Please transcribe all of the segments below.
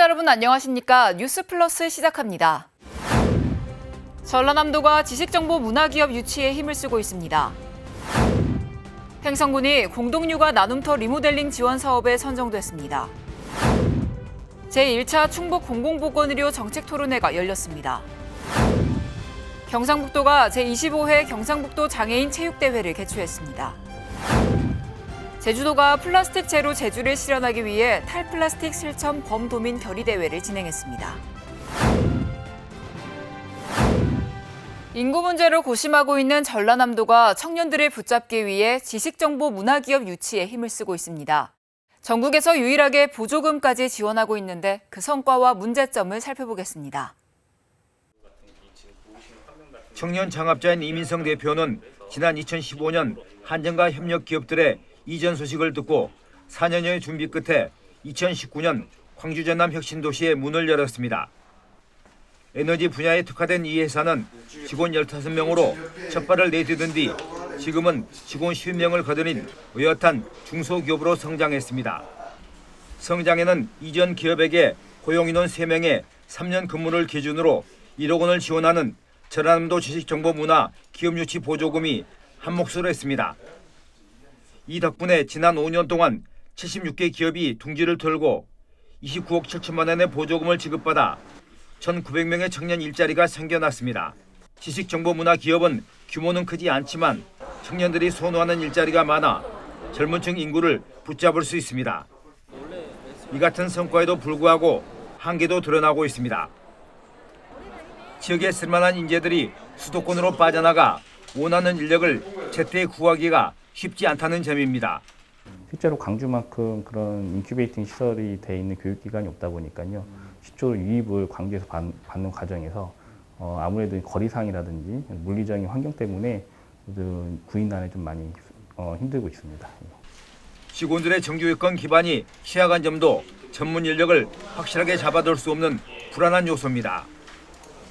시청자 여러분 안녕하십니까? 뉴스 플러스 시작합니다. 전라남도가 지식정보 문화기업 유치에 힘을 쓰고 있습니다. 행성군이 공동육아 나눔터 리모델링 지원 사업에 선정됐습니다. 제1차 충북 공공보건의료 정책토론회가 열렸습니다. 경상북도가 제25회 경상북도 장애인 체육대회를 개최했습니다. 제주도가 플라스틱 제로 제주를 실현하기 위해 탈플라스틱 실천 범도민 결의 대회를 진행했습니다. 인구 문제를 고심하고 있는 전라남도가 청년들을 붙잡기 위해 지식정보 문화기업 유치에 힘을 쓰고 있습니다. 전국에서 유일하게 보조금까지 지원하고 있는데 그 성과와 문제점을 살펴보겠습니다. 청년 창업자인 이민성 대표는 지난 2015년 한정과 협력 기업들의 이전 소식을 듣고 4년여의 준비 끝에 2019년 광주 전남 혁신도시에 문을 열었습니다. 에너지 분야에 특화된 이 회사는 직원 15명으로 첫 발을 내디딘 뒤 지금은 직원 10명을 거느린 의젓한 중소기업으로 성장했습니다. 성장에는 이전 기업에게 고용인원 3명의 3년 근무를 기준으로 1억 원을 지원하는 전라남도 지식정보문화 기업유치 보조금이 한 몫을 했습니다. 이 덕분에 지난 5년 동안 76개 기업이 둥지를 털고 29억 7천만 원의 보조금을 지급받아 1,900명의 청년 일자리가 생겨났습니다. 지식정보문화 기업은 규모는 크지 않지만 청년들이 선호하는 일자리가 많아 젊은 층 인구를 붙잡을 수 있습니다. 이 같은 성과에도 불구하고 한계도 드러나고 있습니다. 지역에 쓸만한 인재들이 수도권으로 빠져나가 원하는 인력을 제때 구하기가 쉽지 않다는 점입니다. 실제로 광주만큼 그런 인큐베이팅 시설이 돼 있는 교육기관이 없다 보니까요. 실제로 유입을 광주에서 받, 는 과정에서 어, 아무래도 거리상이라든지 물리적인 환경 때문에 그 구인난에 좀 많이 어, 힘들고 있습니다. 직원들의 정규 여건 기반이 취약한 점도 전문 인력을 확실하게 잡아둘 수 없는 불안한 요소입니다.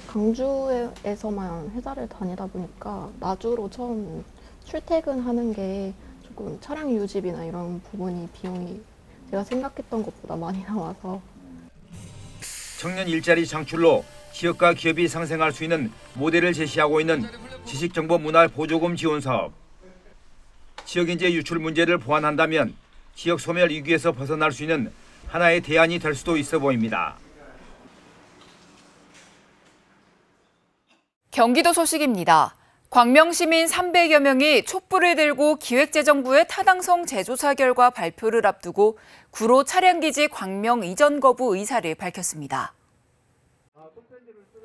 광주에서만 회사를 다니다 보니까 나주로 처음 출퇴근하는 게 조금 차량 유지비나 이런 부분이 비용이 제가 생각했던 것보다 많이 나와서 청년 일자리 창출로 지역과 기업이 상생할 수 있는 모델을 제시하고 있는 지식정보문화 보조금 지원 사업. 지역 인재 유출 문제를 보완한다면 지역 소멸 위기에서 벗어날 수 있는 하나의 대안이 될 수도 있어 보입니다. 경기도 소식입니다. 광명 시민 300여 명이 촛불을 들고 기획재정부의 타당성 재조사 결과 발표를 앞두고 구로 차량기지 광명 이전 거부 의사를 밝혔습니다.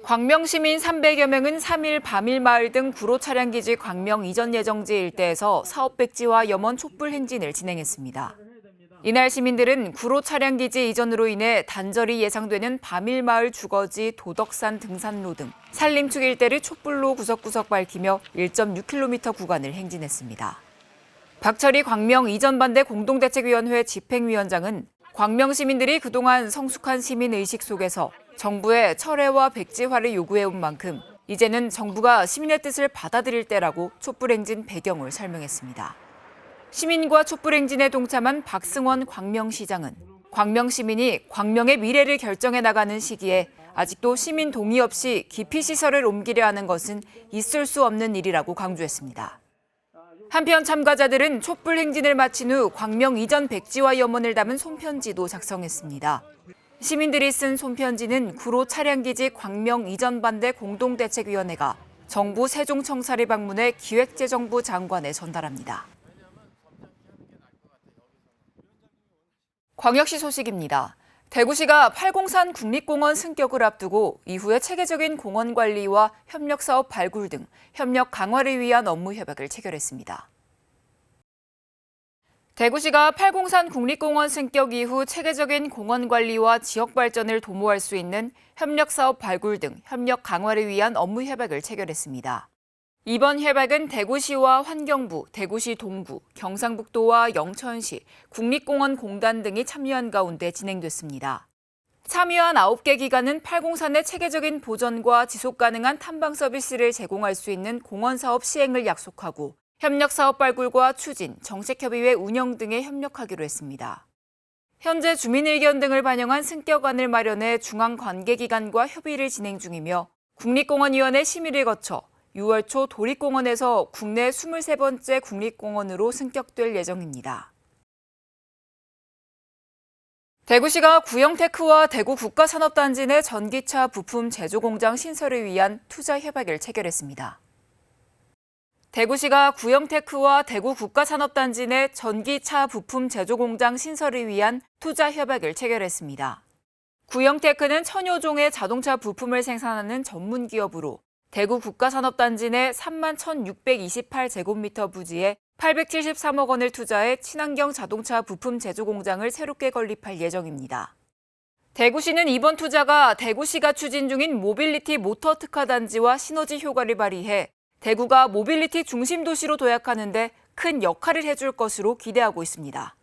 광명 시민 300여 명은 3일 밤일 마을 등 구로 차량기지 광명 이전 예정지 일대에서 사업 백지와 염원 촛불 행진을 진행했습니다. 이날 시민들은 구로 차량 기지 이전으로 인해 단절이 예상되는 밤일마을 주거지 도덕산 등산로 등 산림축 일대를 촛불로 구석구석 밝히며 1.6km 구간을 행진했습니다. 박철희 광명 이전 반대 공동대책위원회 집행위원장은 광명 시민들이 그동안 성숙한 시민 의식 속에서 정부의 철회와 백지화를 요구해온 만큼 이제는 정부가 시민의 뜻을 받아들일 때라고 촛불 행진 배경을 설명했습니다. 시민과 촛불행진에 동참한 박승원 광명시장은 광명 시민이 광명의 미래를 결정해 나가는 시기에 아직도 시민 동의 없이 기피 시설을 옮기려 하는 것은 있을 수 없는 일이라고 강조했습니다. 한편 참가자들은 촛불 행진을 마친 후 광명 이전 백지화 염원을 담은 손편지도 작성했습니다. 시민들이 쓴 손편지는 구로 차량기지 광명 이전 반대 공동대책위원회가 정부 세종청사를 방문해 기획재정부 장관에 전달합니다. 광역시 소식입니다. 대구시가 팔공산 국립공원 승격을 앞두고 이후에 체계적인 공원 관리와 협력 사업 발굴 등 협력 강화를 위한 업무 협약을 체결했습니다. 대구시가 팔공산 국립공원 승격 이후 체계적인 공원 관리와 지역 발전을 도모할 수 있는 협력 사업 발굴 등 협력 강화를 위한 업무 협약을 체결했습니다. 이번 협약은 대구시와 환경부, 대구시 동구, 경상북도와 영천시, 국립공원 공단 등이 참여한 가운데 진행됐습니다. 참여한 9개 기관은 팔공산의 체계적인 보전과 지속 가능한 탐방 서비스를 제공할 수 있는 공원 사업 시행을 약속하고 협력 사업 발굴과 추진, 정책 협의회 운영 등에 협력하기로 했습니다. 현재 주민 의견 등을 반영한 승격안을 마련해 중앙 관계기관과 협의를 진행 중이며 국립공원위원회 심의를 거쳐 6월 초 도립공원에서 국내 23번째 국립공원으로 승격될 예정입니다. 대구시가 구형테크와 대구 국가산업단지 내 전기차 부품 제조 공장 신설을 위한 투자 협약을 체결했습니다. 대구시가 구형테크와 대구 국가산업단지 내 전기차 부품 제조 공장 신설을 위한 투자 협약을 체결했습니다. 구형테크는 천여 종의 자동차 부품을 생산하는 전문 기업으로 대구 국가산업단지 내 3만 1,628제곱미터 부지에 873억 원을 투자해 친환경 자동차 부품 제조 공장을 새롭게 건립할 예정입니다. 대구시는 이번 투자가 대구시가 추진 중인 모빌리티 모터 특화 단지와 시너지 효과를 발휘해 대구가 모빌리티 중심 도시로 도약하는 데 큰 역할을 해줄 것으로 기대하고 있습니다.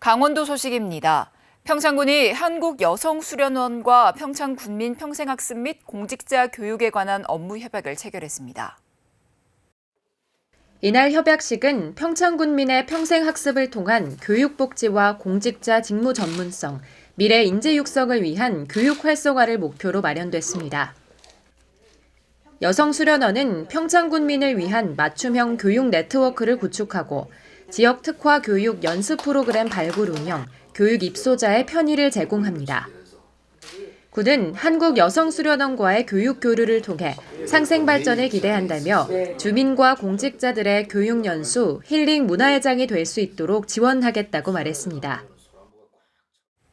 강원도 소식입니다. 평창군이 한국여성수련원과 평창군민 평생학습 및 공직자 교육에 관한 업무 협약을 체결했습니다. 이날 협약식은 평창군민의 평생학습을 통한 교육복지와 공직자 직무 전문성, 미래 인재 육성을 위한 교육 활성화를 목표로 마련됐습니다. 여성수련원은 평창군민을 위한 맞춤형 교육 네트워크를 구축하고 지역 특화 교육 연수 프로그램 발굴 운영, 교육 입소자의 편의를 제공합니다. 군은 한국 여성수련원과의 교육 교류를 통해 상생 발전을 기대한다며 주민과 공직자들의 교육 연수, 힐링 문화회장이 될 수 있도록 지원하겠다고 말했습니다.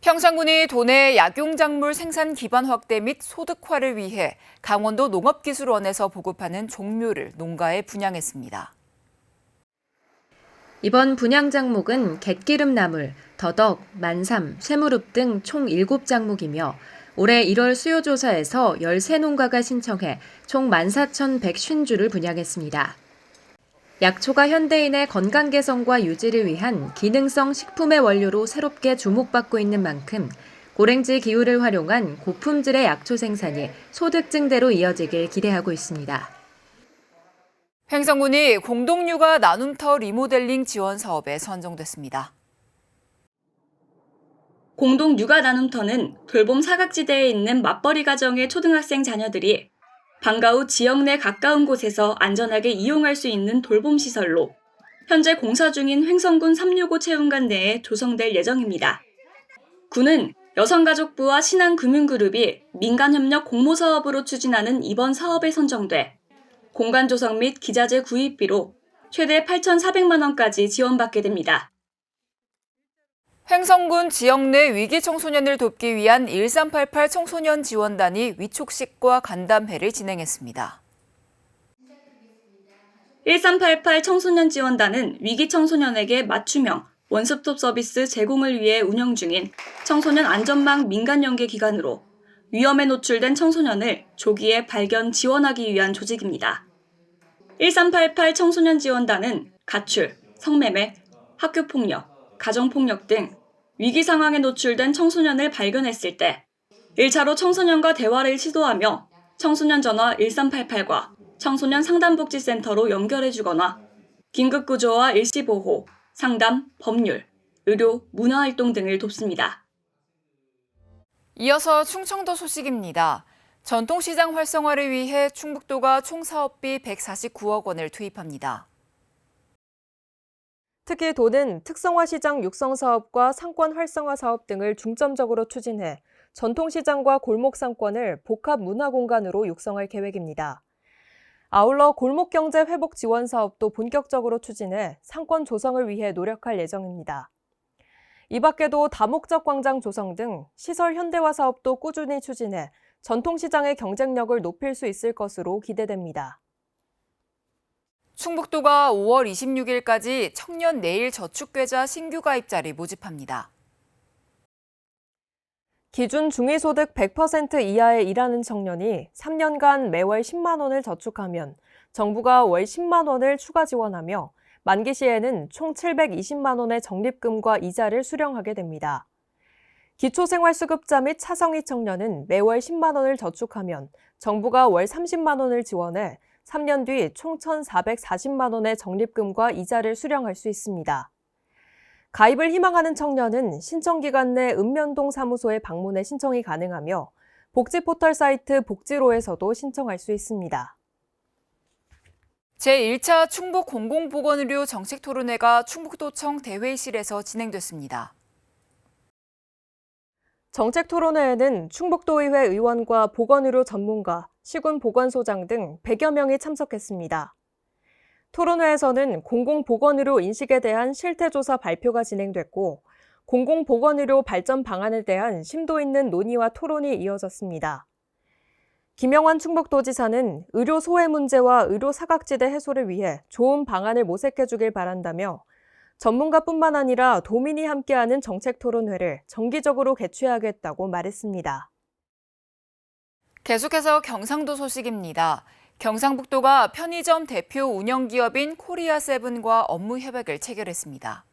평창군이 도내 약용작물 생산 기반 확대 및 소득화를 위해 강원도 농업기술원에서 보급하는 종묘를 농가에 분양했습니다. 이번 분양 장목은 갯기름나물, 더덕, 만삼, 쇠무릅 등총 7장목이며 올해 1월 수요조사에서 13농가가 신청해 총 14,150주를 분양했습니다. 약초가 현대인의 건강 개선과 유지를 위한 기능성 식품의 원료로 새롭게 주목받고 있는 만큼 고랭지 기후를 활용한 고품질의 약초 생산이 소득 증대로 이어지길 기대하고 있습니다. 횡성군이 공동육아 나눔터 리모델링 지원 사업에 선정됐습니다. 공동 육아 나눔터는 돌봄 사각지대에 있는 맞벌이 가정의 초등학생 자녀들이 방과 후 지역 내 가까운 곳에서 안전하게 이용할 수 있는 돌봄 시설로 현재 공사 중인 횡성군 365 체험관 내에 조성될 예정입니다. 군은 여성가족부와 신한금융그룹이 민간협력 공모사업으로 추진하는 이번 사업에 선정돼 공간 조성 및 기자재 구입비로 최대 8,400만 원까지 지원받게 됩니다. 횡성군 지역 내 위기 청소년을 돕기 위한 1388 청소년 지원단이 위촉식과 간담회를 진행했습니다. 1388 청소년 지원단은 위기 청소년에게 맞춤형 원스톱 서비스 제공을 위해 운영 중인 청소년 안전망 민간 연계 기관으로 위험에 노출된 청소년을 조기에 발견 지원하기 위한 조직입니다. 1388 청소년 지원단은 가출, 성매매, 학교 폭력, 가정폭력 등 위기 상황에 노출된 청소년을 발견했을 때 1차로 청소년과 대화를 시도하며 청소년 전화 1388과 청소년 상담복지센터로 연결해주거나 긴급구조와 일시보호, 상담, 법률, 의료, 문화활동 등을 돕습니다. 이어서 충청도 소식입니다. 전통시장 활성화를 위해 충북도가 총 사업비 149억 원을 투입합니다. 특히 도는 특성화 시장 육성 사업과 상권 활성화 사업 등을 중점적으로 추진해 전통 시장과 골목 상권을 복합 문화 공간으로 육성할 계획입니다. 아울러 골목 경제 회복 지원 사업도 본격적으로 추진해 상권 조성을 위해 노력할 예정입니다. 이 밖에도 다목적 광장 조성 등 시설 현대화 사업도 꾸준히 추진해 전통시장의 경쟁력을 높일 수 있을 것으로 기대됩니다. 충북도가 5월 26일까지 청년 내일 저축계좌 신규 가입자를 모집합니다. 기준 중위소득 100% 이하에 일하는 청년이 3년간 매월 10만 원을 저축하면 정부가 월 10만 원을 추가 지원하며 만기 시에는 총 720만 원의 적립금과 이자를 수령하게 됩니다. 기초생활수급자 및 차성위 청년은 매월 10만 원을 저축하면 정부가 월 30만 원을 지원해 3년 뒤 총 1,440만 원의 적립금과 이자를 수령할 수 있습니다. 가입을 희망하는 청년은 신청 기간 내 읍면동 사무소에 방문해 신청이 가능하며 복지 포털 사이트 복지로에서도 신청할 수 있습니다. 제1차 충북 공공보건의료 정책 토론회가 충북도청 대회의실에서 진행됐습니다. 정책 토론회에는 충북도의회 의원과 보건의료 전문가, 시군 보건소장 등 100여 명이 참석했습니다. 토론회에서는 공공보건의료 인식에 대한 실태조사 발표가 진행됐고, 공공보건의료 발전 방안에 대한 심도 있는 논의와 토론이 이어졌습니다. 김영환 충북도지사는 의료 소외 문제와 의료 사각지대 해소를 위해 좋은 방안을 모색해 주길 바란다며 전문가뿐만 아니라 도민이 함께하는 정책 토론회를 정기적으로 개최하겠다고 말했습니다. 계속해서 경상도 소식입니다. 경상북도가 편의점 대표 운영기업인 코리아세븐과 업무 협약을 체결했습니다.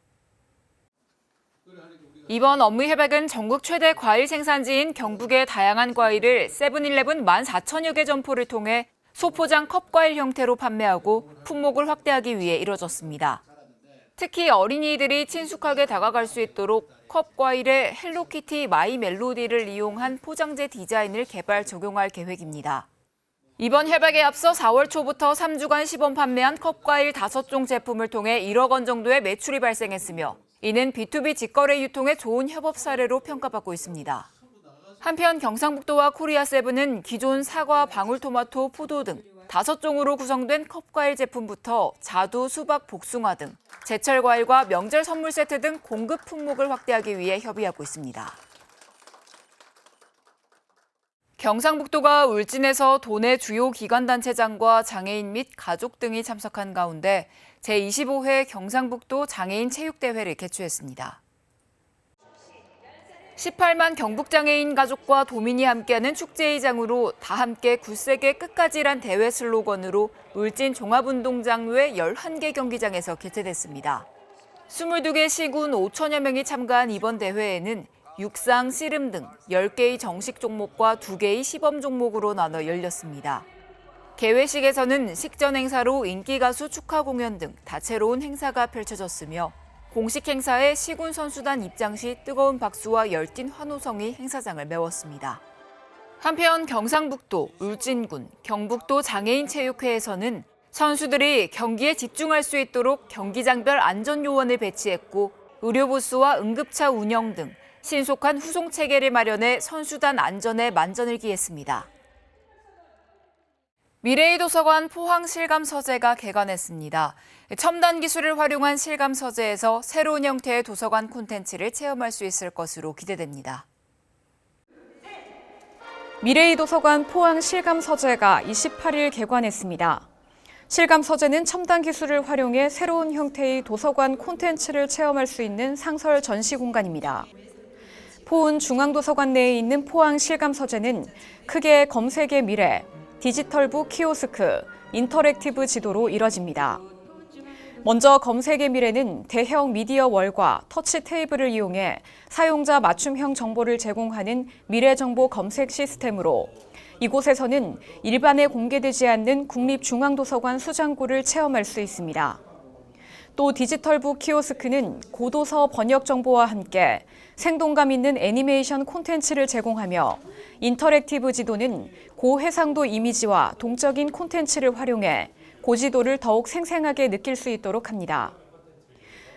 이번 업무 협약은 전국 최대 과일 생산지인 경북의 다양한 과일을 세븐일레븐 14,000여 개 점포를 통해 소포장 컵과일 형태로 판매하고 품목을 확대하기 위해 이뤄졌습니다. 특히 어린이들이 친숙하게 다가갈 수 있도록 컵 과일에 헬로키티 마이 멜로디를 이용한 포장재 디자인을 개발 적용할 계획입니다. 이번 협약에 앞서 4월 초부터 3주간 시범 판매한 컵 과일 5종 제품을 통해 1억 원 정도의 매출이 발생했으며 이는 B2B 직거래 유통의 좋은 협업 사례로 평가받고 있습니다. 한편 경상북도와 코리아 세븐은 기존 사과, 방울토마토, 포도 등 다섯 종으로 구성된 컵과일 제품부터 자두, 수박, 복숭아 등 제철 과일과 명절 선물 세트 등 공급 품목을 확대하기 위해 협의하고 있습니다. 경상북도가 울진에서 도내 주요 기관단체장과 장애인 및 가족 등이 참석한 가운데 제25회 경상북도 장애인 체육대회를 개최했습니다. 18만 경북장애인 가족과 도민이 함께하는 축제의장으로 다 함께 굳세게 끝까지란 대회 슬로건으로 울진 종합운동장 외 11개 경기장에서 개최됐습니다. 22개 시군 5천여 명이 참가한 이번 대회에는 육상, 씨름 등 10개의 정식 종목과 2개의 시범 종목으로 나눠 열렸습니다. 개회식에서는 식전 행사로 인기 가수 축하 공연 등 다채로운 행사가 펼쳐졌으며 공식 행사에 시군 선수단 입장 시 뜨거운 박수와 열띤 환호성이 행사장을 메웠습니다. 한편 경상북도, 울진군, 경북도 장애인 체육회에서는 선수들이 경기에 집중할 수 있도록 경기장별 안전 요원을 배치했고 의료부스와 응급차 운영 등 신속한 후송 체계를 마련해 선수단 안전에 만전을 기했습니다. 미래의 도서관 포항 실감 서재가 개관했습니다. 첨단 기술을 활용한 실감 서재에서 새로운 형태의 도서관 콘텐츠를 체험할 수 있을 것으로 기대됩니다. 미래의 도서관 포항 실감 서재가 28일 개관했습니다. 실감 서재는 첨단 기술을 활용해 새로운 형태의 도서관 콘텐츠를 체험할 수 있는 상설 전시 공간입니다. 포은 중앙도서관 내에 있는 포항 실감 서재는 크게 검색의 미래, 디지털부 키오스크, 인터랙티브 지도로 이뤄집니다. 먼저 검색의 미래는 대형 미디어 월과 터치 테이블을 이용해 사용자 맞춤형 정보를 제공하는 미래 정보 검색 시스템으로 이곳에서는 일반에 공개되지 않는 국립중앙도서관 수장고를 체험할 수 있습니다. 또 디지털부 키오스크는 고도서 번역 정보와 함께 생동감 있는 애니메이션 콘텐츠를 제공하며 인터랙티브 지도는 고해상도 이미지와 동적인 콘텐츠를 활용해 고지도를 더욱 생생하게 느낄 수 있도록 합니다.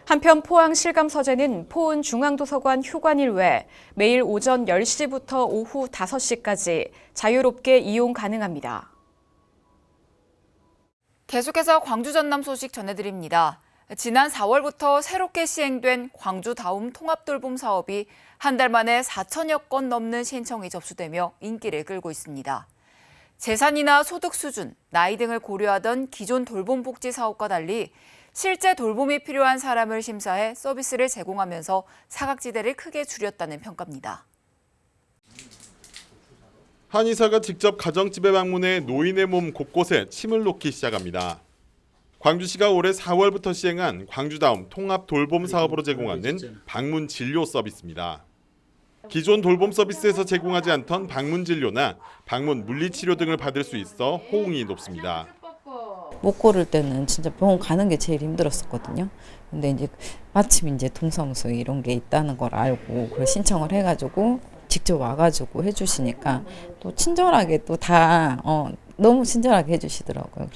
한편 포항 실감 서재는 포은 중앙도서관 휴관일 외 매일 오전 10시부터 오후 5시까지 자유롭게 이용 가능합니다. 계속해서 광주 전남 소식 전해드립니다. 지난 4월부터 새롭게 시행된 광주 다움 통합돌봄 사업이 한 달 만에 4천여 건 넘는 신청이 접수되며 인기를 끌고 있습니다. 재산이나 소득 수준, 나이 등을 고려하던 기존 돌봄 복지 사업과 달리 실제 돌봄이 필요한 사람을 심사해 서비스를 제공하면서 사각지대를 크게 줄였다는 평가입니다. 한의사가 직접 가정집에 방문해 노인의 몸 곳곳에 침을 놓기 시작합니다. 광주시가 올해 4월부터 시행한 광주다움 통합 돌봄 사업으로 제공하는 방문 진료 서비스입니다. 기존 돌봄 서비스에서 제공하지 않던 방문 진료나 방문 물리치료 등을 받을 수 있어 호응이 높습니다. 못 고를 때는 진짜 병원 가는 게 제일 힘들었었거든요. 근데 이제 마침 이제 동사무소 이런 게 있다는 걸 알고 그걸 신청을 해가지고 직접 와가지고 해주시니까 또 친절하게 또다 어, 너무 친절하게 해주시더라고요.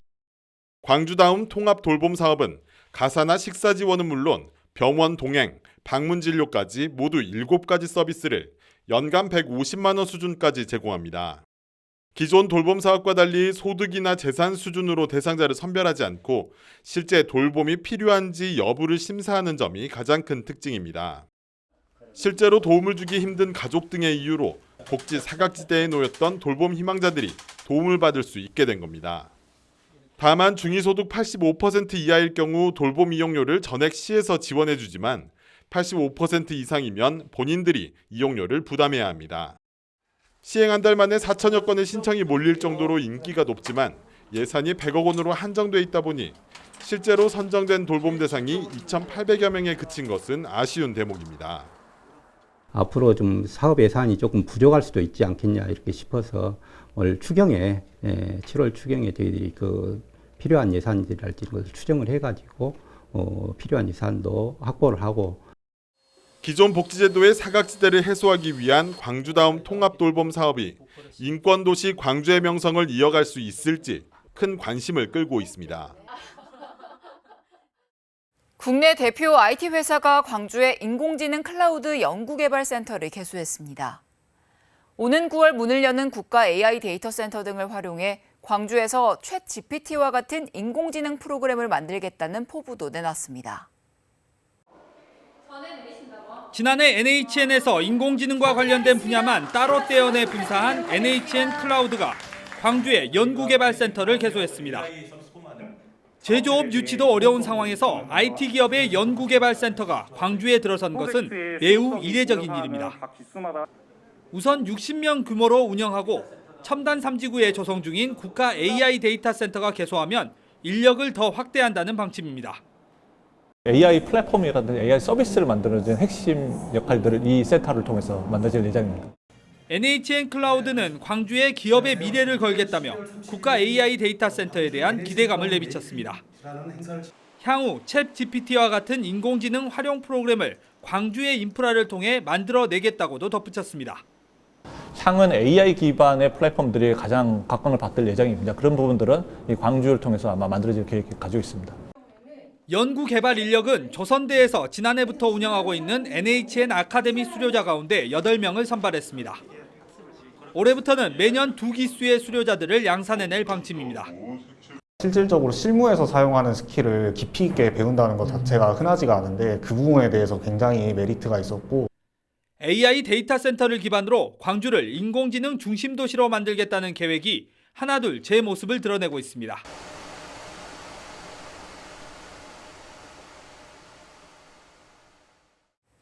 광주다움 통합 돌봄 사업은 가사나 식사 지원은 물론 병원 동행, 방문 진료까지 모두 7가지 서비스를 연간 150만 원 수준까지 제공합니다. 기존 돌봄 사업과 달리 소득이나 재산 수준으로 대상자를 선별하지 않고 실제 돌봄이 필요한지 여부를 심사하는 점이 가장 큰 특징입니다. 실제로 도움을 주기 힘든 가족 등의 이유로 복지 사각지대에 놓였던 돌봄 희망자들이 도움을 받을 수 있게 된 겁니다. 다만 중위소득 85% 이하일 경우 돌봄 이용료를 전액 시에서 지원해 주지만 85% 이상이면 본인들이 이용료를 부담해야 합니다. 시행 한 달 만에 4천여 건의 신청이 몰릴 정도로 인기가 높지만 예산이 100억 원으로 한정돼 있다 보니 실제로 선정된 돌봄 대상이 2,800여 명에 그친 것은 아쉬운 대목입니다. 앞으로 좀 사업 예산이 조금 부족할 수도 있지 않겠냐 이렇게 싶어서 올 추경에 예, 7월 추경에 저희들이 그 필요한 예산들이랄지 이런 것을 추정을 해가지고 어, 필요한 예산도 확보를 하고 기존 복지제도의 사각지대를 해소하기 위한 광주다움 통합 돌봄 사업이 인권 도시 광주의 명성을 이어갈 수 있을지 큰 관심을 끌고 있습니다. 국내 대표 IT 회사가 광주에 인공지능 클라우드 연구개발센터를 개소했습니다. 오는 9월 문을 여는 국가 AI 데이터 센터 등을 활용해 광주에서 챗 GPT와 같은 인공지능 프로그램을 만들겠다는 포부도 내놨습니다. 지난해 NHN에서 인공지능과 관련된 분야만 따로 떼어내 분사한 NHN 클라우드가 광주에 연구개발센터를 개소했습니다. 제조업 유치도 어려운 상황에서 IT 기업의 연구개발센터가 광주에 들어선 것은 매우 이례적인 일입니다. 우선 60명 규모로 운영하고 첨단 삼지구에 조성 중인 국가 AI 데이터 센터가 개소하면 인력을 더 확대한다는 방침입니다. AI 플랫폼이라든지 AI 서비스를 만드는 핵심 역할들을 이 센터를 통해서 만들어질 예정입니다. NHN 클라우드는 광주의 기업의 미래를 걸겠다며 국가 AI 데이터 센터에 대한 기대감을 내비쳤습니다. 향후 챗 GPT와 같은 인공지능 활용 프로그램을 광주의 인프라를 통해 만들어내겠다고도 덧붙였습니다. 향은 AI 기반의 플랫폼들이 가장 각광을 받을 예정입니다. 그런 부분들은 이 광주를 통해서 아마 만들어질 계획을 가지고 있습니다. 연구 개발 인력은 조선대에서 지난해부터 운영하고 있는 NHN 아카데미 수료자 가운데 8명을 선발했습니다. 올해부터는 매년 두 기수의 수료자들을 양산해낼 방침입니다. 실질적으로 실무에서 사용하는 스킬을 깊이 있게 배운다는 것 자체가 흔하지가 않은데 그 부분에 대해서 굉장히 메리트가 있었고 AI 데이터 센터를 기반으로 광주를 인공지능 중심 도시로 만들겠다는 계획이 하나둘 제 모습을 드러내고 있습니다.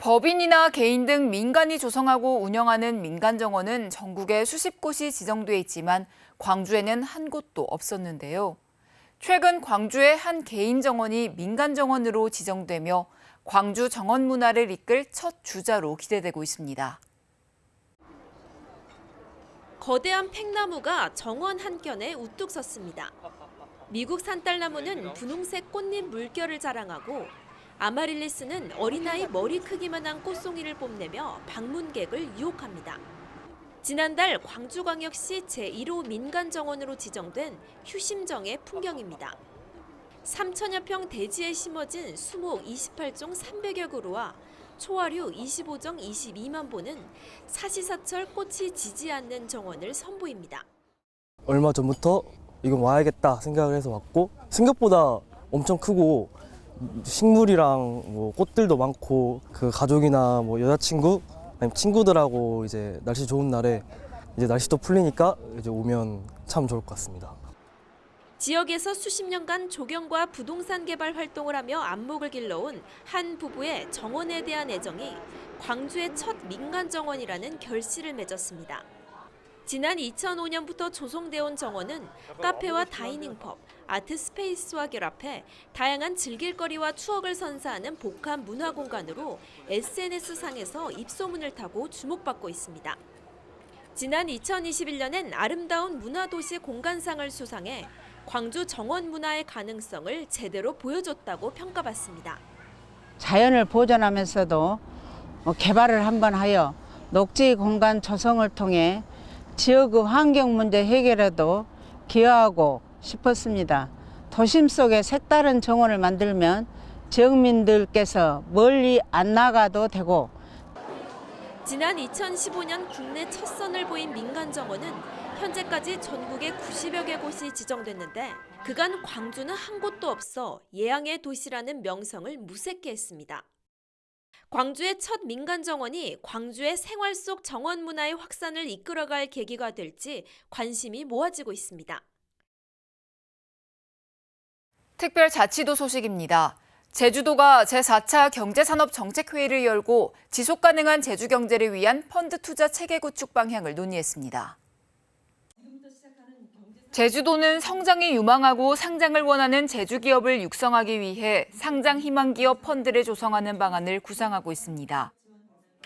법인이나 개인 등 민간이 조성하고 운영하는 민간 정원은 전국에 수십 곳이 지정돼 있지만 광주에는 한 곳도 없었는데요. 최근 광주의 한 개인 정원이 민간 정원으로 지정되며 광주 정원 문화를 이끌 첫 주자로 기대되고 있습니다. 거대한 팽나무가 정원 한켠에 우뚝 섰습니다. 미국 산딸나무는 분홍색 꽃잎 물결을 자랑하고 아마릴리스는 어린아이 머리 크기만한 꽃송이를 뽐내며 방문객을 유혹합니다. 지난달 광주광역시 제1호 민간정원으로 지정된 휴심정의 풍경입니다. 3천여 평 대지에 심어진 수목 28종 300여 그루와 초하류 25정 22만 보는 사시사철 꽃이 지지 않는 정원을 선보입니다. 얼마 전부터 이건 와야겠다 생각을 해서 왔고 생각보다 엄청 크고 식물이랑 뭐 꽃들도 많고 그 가족이나 뭐 여자친구 아니면 친구들하고 이제 날씨 좋은 날에 이제 날씨도 풀리니까 이제 오면 참 좋을 것 같습니다. 지역에서 수십 년간 조경과 부동산 개발 활동을 하며 안목을 길러온 한 부부의 정원에 대한 애정이 광주의 첫 민간 정원이라는 결실을 맺었습니다. 지난 2005년부터 조성되어 온 정원은 카페와 다이닝 펍, 아트 스페이스와 결합해 다양한 즐길거리와 추억을 선사하는 복합 문화 공간으로 SNS상에서 입소문을 타고 주목받고 있습니다. 지난 2021년엔 아름다운 문화도시 공간상을 수상해 광주 정원 문화의 가능성을 제대로 보여줬다고 평가받습니다. 자연을 보존하면서도 뭐 개발을 한번 하여 녹지 공간 조성을 통해 지역의 환경 문제 해결에도 기여하고 싶었습니다. 도심 속에 색다른 정원을 만들면 지역민들께서 멀리 안 나가도 되고 지난 2015년 국내 첫 선을 보인 민간 정원은 현재까지 전국에 90여 개 곳이 지정됐는데 그간 광주는 한 곳도 없어 예양의 도시라는 명성을 무색해 했습니다. 광주의 첫 민간 정원이 광주의 생활 속 정원 문화의 확산을 이끌어갈 계기가 될지 관심이 모아지고 있습니다. 특별자치도 소식입니다. 제주도가 제4차 경제산업정책회의를 열고 지속가능한 제주경제를 위한 펀드 투자 체계 구축 방향을 논의했습니다. 제주도는 성장이 유망하고 상장을 원하는 제주기업을 육성하기 위해 상장 희망기업 펀드를 조성하는 방안을 구상하고 있습니다.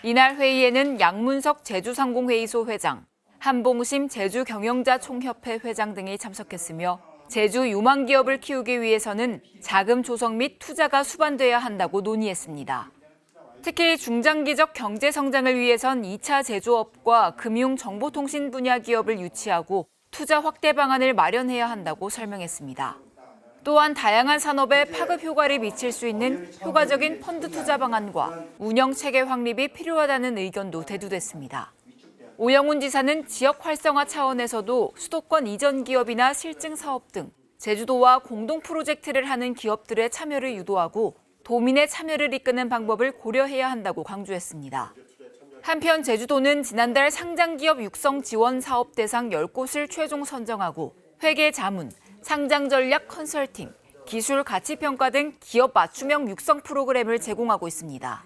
이날 회의에는 양문석 제주상공회의소 회장, 한봉심 제주경영자 총협회 회장 등이 참석했으며 제주 유망 기업을 키우기 위해서는 자금 조성 및 투자가 수반돼야 한다고 논의했습니다. 특히 중장기적 경제 성장을 위해선 2차 제조업과 금융 정보통신 분야 기업을 유치하고 투자 확대 방안을 마련해야 한다고 설명했습니다. 또한 다양한 산업에 파급 효과를 미칠 수 있는 효과적인 펀드 투자 방안과 운영 체계 확립이 필요하다는 의견도 대두됐습니다. 오영훈 지사는 지역 활성화 차원에서도 수도권 이전 기업이나 실증 사업 등 제주도와 공동 프로젝트를 하는 기업들의 참여를 유도하고 도민의 참여를 이끄는 방법을 고려해야 한다고 강조했습니다. 한편 제주도는 지난달 상장기업 육성 지원 사업 대상 10곳을 최종 선정하고 회계 자문, 상장 전략 컨설팅, 기술 가치 평가 등 기업 맞춤형 육성 프로그램을 제공하고 있습니다.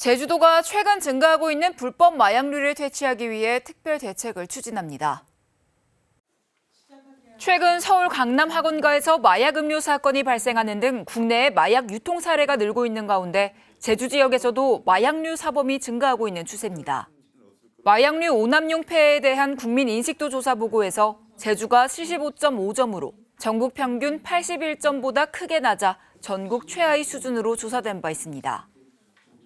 제주도가 최근 증가하고 있는 불법 마약류를 퇴치하기 위해 특별 대책을 추진합니다. 최근 서울 강남 학원가에서 마약 음료 사건이 발생하는 등 국내에 마약 유통 사례가 늘고 있는 가운데 제주 지역에서도 마약류 사범이 증가하고 있는 추세입니다. 마약류 오남용 폐해에 대한 국민 인식도 조사 보고에서 제주가 75.5점으로 전국 평균 81점보다 크게 낮아 전국 최하위 수준으로 조사된 바 있습니다.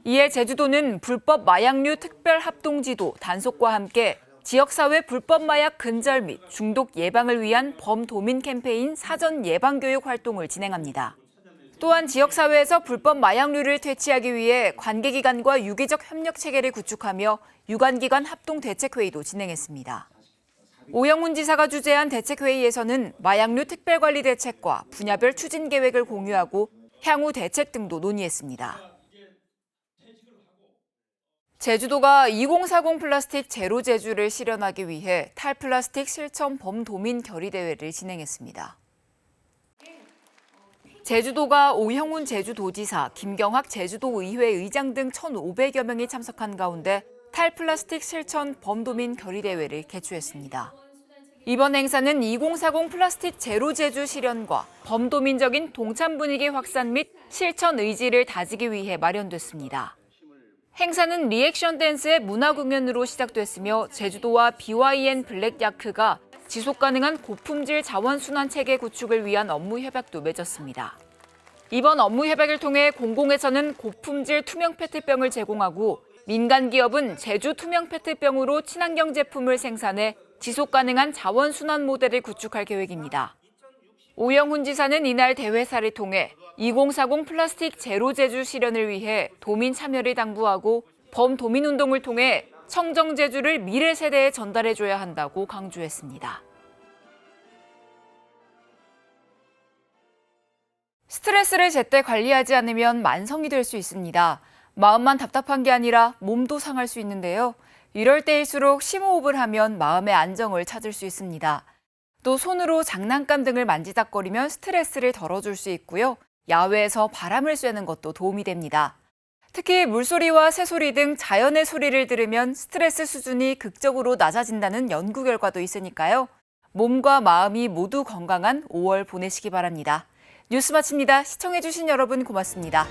이에 제주도는 불법 마약류 특별 합동지도 단속과 함께 지역사회 불법 마약 근절 및 중독 예방을 위한 범도민 캠페인 사전 예방 교육 활동을 진행합니다. 또한 지역사회에서 불법 마약류를 퇴치하기 위해 관계기관과 유기적 협력 체계를 구축하며 유관기관 합동 대책회의도 진행했습니다. 오영훈 지사가 주재한 대책회의에서는 마약류 특별관리 대책과 분야별 추진 계획을 공유하고 향후 대책 등도 논의했습니다. 제주도가 2040 플라스틱 제로 제주를 실현하기 위해 탈플라스틱 실천 범도민 결의대회를 진행했습니다. 제주도가 오형훈 제주도지사, 김경학 제주도의회 의장 등 1,500여 명이 참석한 가운데 탈플라스틱 실천 범도민 결의대회를 개최했습니다. 이번 행사는 2040 플라스틱 제로 제주 실현과 범도민적인 동참 분위기 확산 및 실천 의지를 다지기 위해 마련됐습니다. 행사는 리액션 댄스의 문화 공연으로 시작됐으며 제주도와 BYN 블랙야크가 지속 가능한 고품질 자원 순환 체계 구축을 위한 업무 협약도 맺었습니다. 이번 업무 협약을 통해 공공에서는 고품질 투명 페트병을 제공하고 민간 기업은 제주 투명 페트병으로 친환경 제품을 생산해 지속 가능한 자원 순환 모델을 구축할 계획입니다. 오영훈 지사는 이날 대회사를 통해 2040 플라스틱 제로 제주 실현을 위해 도민 참여를 당부하고 범도민 운동을 통해 청정 제주를 미래 세대에 전달해 줘야 한다고 강조했습니다. 스트레스를 제때 관리하지 않으면 만성이 될 수 있습니다. 마음만 답답한 게 아니라 몸도 상할 수 있는데요. 이럴 때일수록 심호흡을 하면 마음의 안정을 찾을 수 있습니다. 또 손으로 장난감 등을 만지작거리면 스트레스를 덜어줄 수 있고요. 야외에서 바람을 쐬는 것도 도움이 됩니다. 특히 물소리와 새소리 등 자연의 소리를 들으면 스트레스 수준이 극적으로 낮아진다는 연구 결과도 있으니까요. 몸과 마음이 모두 건강한 5월 보내시기 바랍니다. 뉴스 마칩니다. 시청해주신 여러분 고맙습니다.